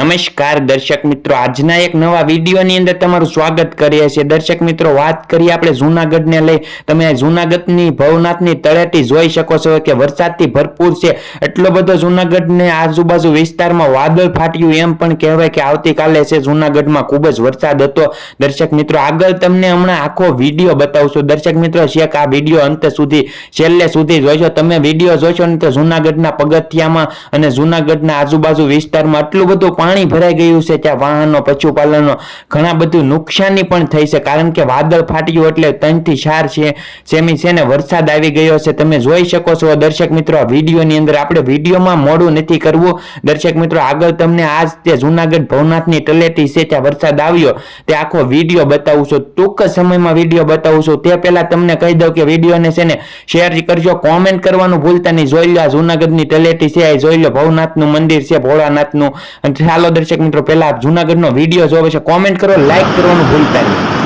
નમસ્કાર દર્શક મિત્રો, આજના એક નવા વિડીયોની અંદર તમારું સ્વાગત કરીએ છીએ. દર્શક મિત્રો, વાત કરીએ આપણે જૂનાગઢને લઈ. તમે જૂનાગઢની, ભવનાથની તળેટી જોઈ શકો છો કે વરસાદથી ભરપૂર છે. એટલો બધો જૂનાગઢને આજુબાજુ વિસ્તારમાં વાદળ ફાટ્યું એમ પણ કહેવાય કે આવતીકાલે છે જૂનાગઢમાં ખૂબ જ વરસાદ હતો. દર્શક મિત્રો, આગળ તમને હમણાં આખો વીડિયો બતાવશું. દર્શક મિત્રો શેખ આ વીડિયો અંત સુધી, છેલ્લે સુધી જોઈશો તમે વીડિયો જોશો ને તો જૂનાગઢના પગથિયામાં અને જૂનાગઢના આજુબાજુ વિસ્તારમાં આટલું બધું પાણી ભરાઈ ગયું છે, ત્યાં વાહનો પશુપાલનો ઘણા બધું નુકસાની પણ થઈ છે. કારણ કે વાદળ ફાટ્યું એટલે ત્રણથી ચાર છે, સેમી છે વરસાદ આવી ગયો છે. તમે જોઈ શકો છો, દર્શક મિત્રો વિડીયોની અંદર આપણે વિડીયોમાં મોડું નથી કરવું. દર્શક મિત્રો, આગળ તમને આજ તે જૂનાગઢ ભવનાથની તલેટી છે, ત્યાં વરસાદ આવ્યો. તે આખો વીડિયો બતાવું છું. ટૂંક સમયમાં વીડિયો બતાવું છું. તે પહેલા તમને કહી દઉં કે વિડીયોને છે ને શેર કરજો, કોમેન્ટ કરવાનું ભૂલતા નહીં. જોઈ લો આ જૂનાગઢની તલેટી છે, આ જોઈ લો ભવનાથનું મંદિર છે, ભોળાનાથનું. અને ચાલો દર્શક મિત્રો પહેલા જૂનાગઢનો વીડિયો જોવે છે. કોમેન્ટ કરો લાઈક કરવાનું ભૂલતા નહીં.